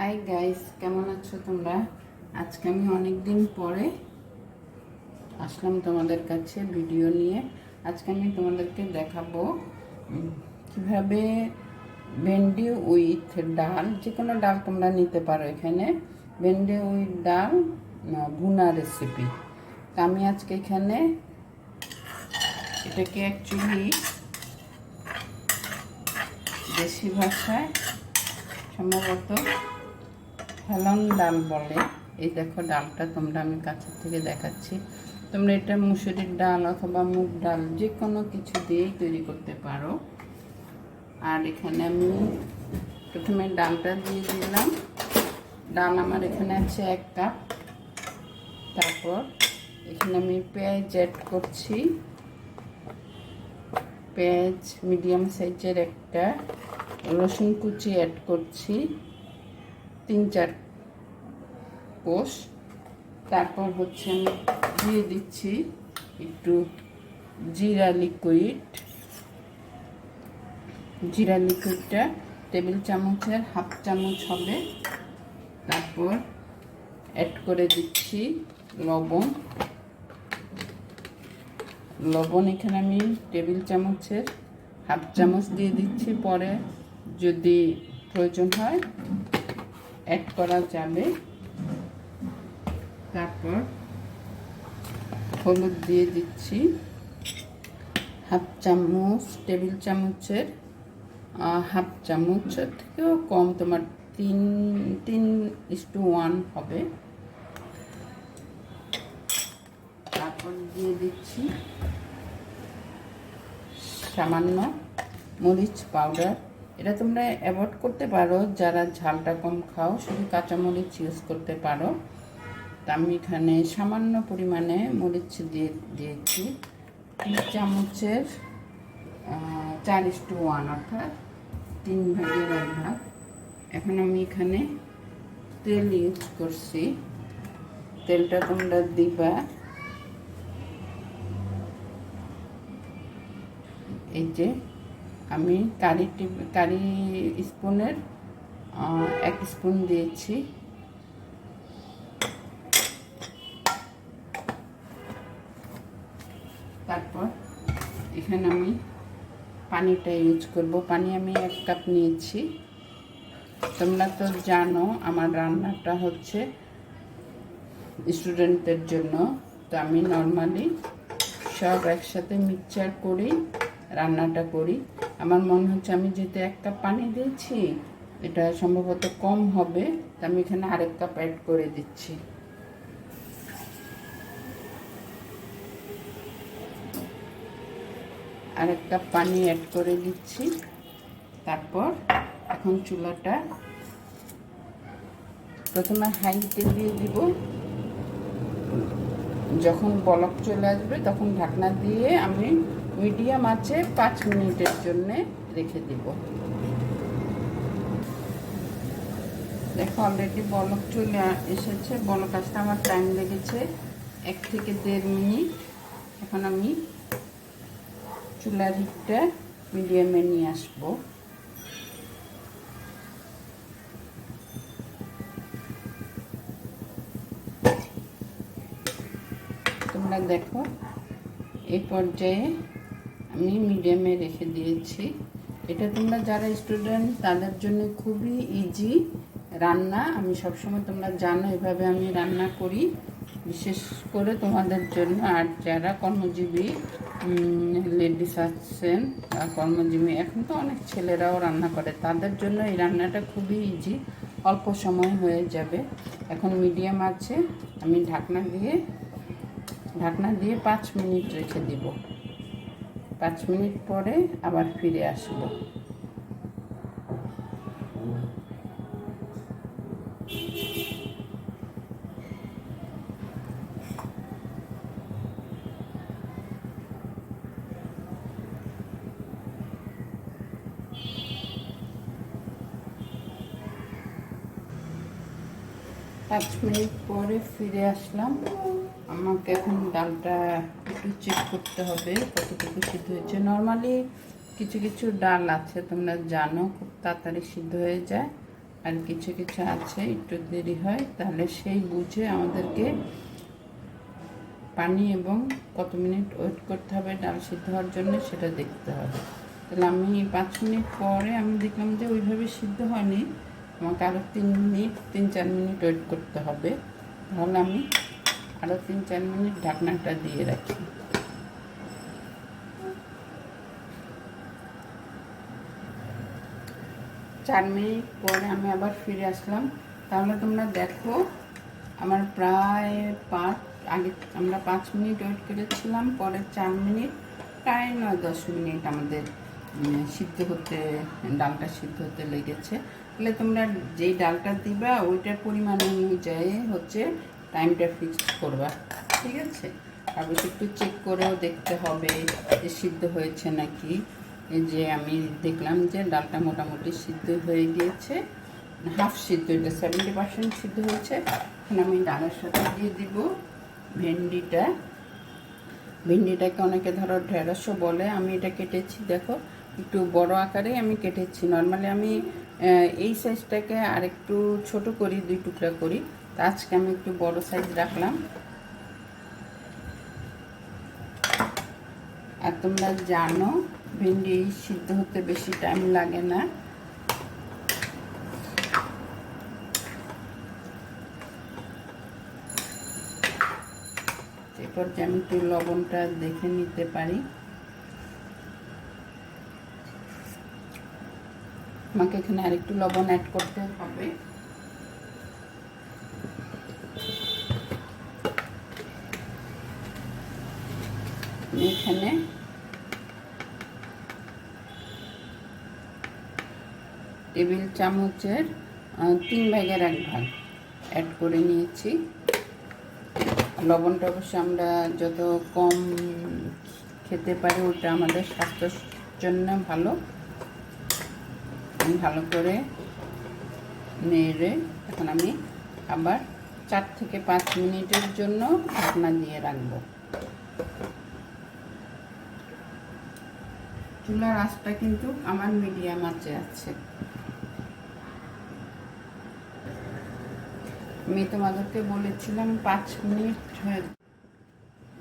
Hi guys কেমন আছো তোমরা? আজকে আমি অনেক দিন পরে আসলাম তোমাদের কাছে ভিডিও নিয়ে। আজকে আমি তোমাদেরকে দেখাবো কীভাবে ভেন্ডি উইথ ডাল যে কোনো ডাল তোমরা নিতে পারো এখানে। ভেন্ডি উইথ ডাল ভুনা রেসিপি তা আমি আজকে এখানে এটাকে অ্যাকচুয়ালি দেশি ভাষায় সম্ভবত হেলন ডাল বলে। এই দেখো ডালটা তোমরা আমি কাছের থেকে দেখাচ্ছি। তোমরা এটা মুসুরির ডাল অথবা মুগ ডাল যে কোনো কিছু দিয়েই তৈরি করতে পারো। আর এখানে আমি প্রথমে ডালটা দিয়ে দিলাম। ডাল আমার এখানে আছে এক কাপ। তারপর এখানে আমি পেঁয়াজ অ্যাড করছি। পেঁয়াজ মিডিয়াম সাইজের একটা রসুন কুচি অ্যাড করছি। তিন চার কোষ। তারপর হচ্ছে আমি দিয়ে দিচ্ছি একটু জিরা লিকুইড। জিরা লিকুইডটা টেবিল চামচের হাফ চামচ হবে। তারপর অ্যাড করে দিচ্ছি লবণ। লবণ এখানে আমি টেবিল চামচের হাফ চামচ দিয়ে দিচ্ছি পরে যদি প্রয়োজন হয়। অ্যাড করা যাবে। তারপর হলুদ দিয়ে দিচ্ছি। হাফ চামচ, টেবিল চামচের হাফ চামচের থেকেও কম তোমার তিন তিন ইস্টু ওয়ান হবে। তারপর দিয়ে দিচ্ছি সামান্য মরিচ পাউডার। এটা তোমরা অ্যাভয়েড করতে পারো। যারা ঝালটা কম খাও, শুধু কাঁচামরিচ ইউজ করতে পারো। তা আমি এখানে সামান্য পরিমাণে মরিচ দিয়ে দিয়েছি। তিন চামচের চার ইস্টু ওয়ান অর্থাৎ তিন ভাগের এক ভাগ। এখন আমি এখানে তেল ইউজ করছি। তেলটা তোমরা দিবা। এই যে আমি কারি টিপ, কারি স্পুনের এক স্পুন দিয়েছি। তারপর এখানে আমি পানিটা ইউজ করব। পানি আমি এক কাপ নিয়েছি। তোমরা তো জানো আমার রান্নাটা হচ্ছে স্টুডেন্টদের জন্য। তো আমি নর্মালি সব একসাথে মিক্সচার করি, রান্নাটা করি। আমার মনে হচ্ছে আমি যেহেতু এক কাপ পানি দিয়েছি, এটা সম্ভবত কম হবে, তো আমি এখানে আরেক কাপ অ্যাড করে দিচ্ছি। আরেক কাপ পানি অ্যাড করে দিচ্ছি, তারপর এখন চুলাটা প্রথমে হাইতে দিয়ে দিব। যখন বলক চলে আসবে, তখন ঢাকনা দিয়ে আমি মিডিয়াম আছে, পাঁচ মিনিটের জন্যে রেখে দিব। দেখো অলরেডি বলক চলে এসেছে। বলক আসতে আমার টাইম লেগেছে এক থেকে দেড় মিনিট। এখন আমি চুলার হিটটা মিডিয়ামে নিয়ে আসব। তোমরা দেখো এই পর্যায়ে আমি মিডিয়ামে রেখে দিয়েছি। এটা তোমরা যারা স্টুডেন্ট তাদের জন্য খুবই ইজি রান্না। আমি সবসময় তোমরা জানো, এভাবে আমি রান্না করি। বিশেষ করে তোমাদের জন্য, আর যারা কর্মজীবী লেডিস আছেন কর্মজীবী, এখন তো অনেক ছেলেরাও রান্না করে, তাদের জন্য এই রান্নাটা খুবই ইজি অল্প সময় হয়ে যাবে। এখন মিডিয়াম আছে, আমি ঢাকনা দিয়ে ঢাকনা দিয়ে পাঁচ মিনিট রেখে দিব। পাঁচ মিনিট পরে আবার ফিরে আসব। পাঁচ মিনিট পরে ফিরে আসলাম। আমাকে এখন ডালটা একটু চেক করতে হবে কতটুকু সিদ্ধ হয়েছে। নর্মালি কিছু কিছু ডাল আছে, তোমরা জানো, খুব তাড়াতাড়ি সিদ্ধ হয়ে যায়। আর কিছু কিছু আছে, একটু দেরি হয়, তাহলে সেই বুঝে আমাদেরকে পানি এবং কত মিনিট ওয়েট করতে হবে ডাল সিদ্ধ হওয়ার জন্য, সেটা দেখতে হবে। তাহলে আমি পাঁচ মিনিট পরে আমি দেখলাম যে ওইভাবে সিদ্ধ হয়নি। আমাকে আরও তিন মিনিট, তিন চার মিনিট ওয়েট করতে হবে। তাহলে আমি আরও তিন, চার মিনিট ঢাকনাটা দিয়ে রাখি। চার মিনিট পরে আমি আবার ফিরে আসলাম। তাহলে তোমরা দেখো, আমার প্রায় পাঁচ, আগে আমরা পাঁচ মিনিট ওয়েট করেছিলাম, পরে চার মিনিট, প্রায় নয়, দশ মিনিট আমাদের সিদ্ধ হতে, ডালটা সিদ্ধ হতে লেগেছে। তাহলে তোমরা যেই ডালটা দিবা, ওইটার পরিমাণ অনুযায়ী হচ্ছে টাইমটা ফিক্সড করবা, ঠিক আছে? তারপর একটু চেক করেও দেখতে হবে যে সিদ্ধ হয়েছে নাকি। যে আমি দেখলাম যে ডালটা মোটামুটি সিদ্ধ হয়ে গিয়েছে হাফ সিদ্ধ এটা সেভেন্টি পার্সেন্ট সিদ্ধ হয়েছে। এখন আমি ডালের সাথে দিয়ে দিব ভেন্ডিটা। ভেন্ডিটাকে অনেকে ধরো ঢেঁড়সও বলে, আমি এটা কেটেছি, দেখো। একটু বড় আকারে আমি কেটেছি। নর্মালি আমি এই সাইজটাকে আর একটু ছোট করি, দুই টুকরা করি। তা আজকে আমি একটু বড় সাইজ রাখলাম। আর তোমরা জানো, ভেন্ডি সিদ্ধ হতে বেশি টাইম লাগে না। এরপর যে আমি একটু লবণটা দেখে নিতে পারি। আমাকে এখানে আরেকটু লবণ অ্যাড করতে হবে। এখানে। টেবিল চামচের তিন ভাগের এক ভাগ অ্যাড করে নিয়েছি। লবণটা অবশ্য আমরা যত কম খেতে পারি ওটা আমাদের স্বাস্থ্যের জন্য ভালো। ভালো করে নেড়ে এখন আমি আবার চার থেকে পাঁচ মিনিটের জন্য ঢাকনা দিয়ে রাখব। চুলার আঁচটা কিন্তু আমার মিডিয়াম আঁচে আছে। আমি তোমাদেরকে বলেছিলাম পাঁচ মিনিট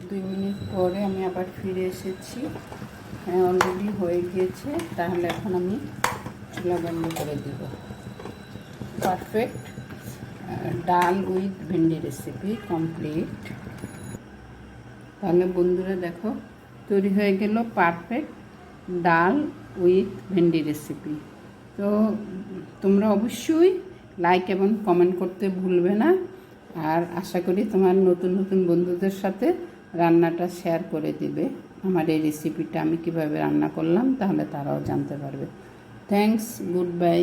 দুই মিনিট পরে আমি আবার ফিরে এসেছি। হ্যাঁ অলরেডি হয়ে গিয়েছে। তাহলে এখন আমি চুলা বন্ধ করে দিব। পারফেক্ট ডাল উইথ ভেন্ডি রেসিপি কমপ্লিট তাহলে বন্ধুরা দেখো, তৈরি হয়ে গেল পারফেক্ট ডাল উইথ ভেন্ডি রেসিপি। তো তোমরা অবশ্যই লাইক এবং কমেন্ট করতে ভুলবে না। আর আশা করি তোমার নতুন নতুন বন্ধুদের সাথে রান্নাটা শেয়ার করে দিবে। আমার এই রেসিপিটা আমি কীভাবে রান্না করলাম, তাহলে তারাও জানতে পারবে। Thanks good bye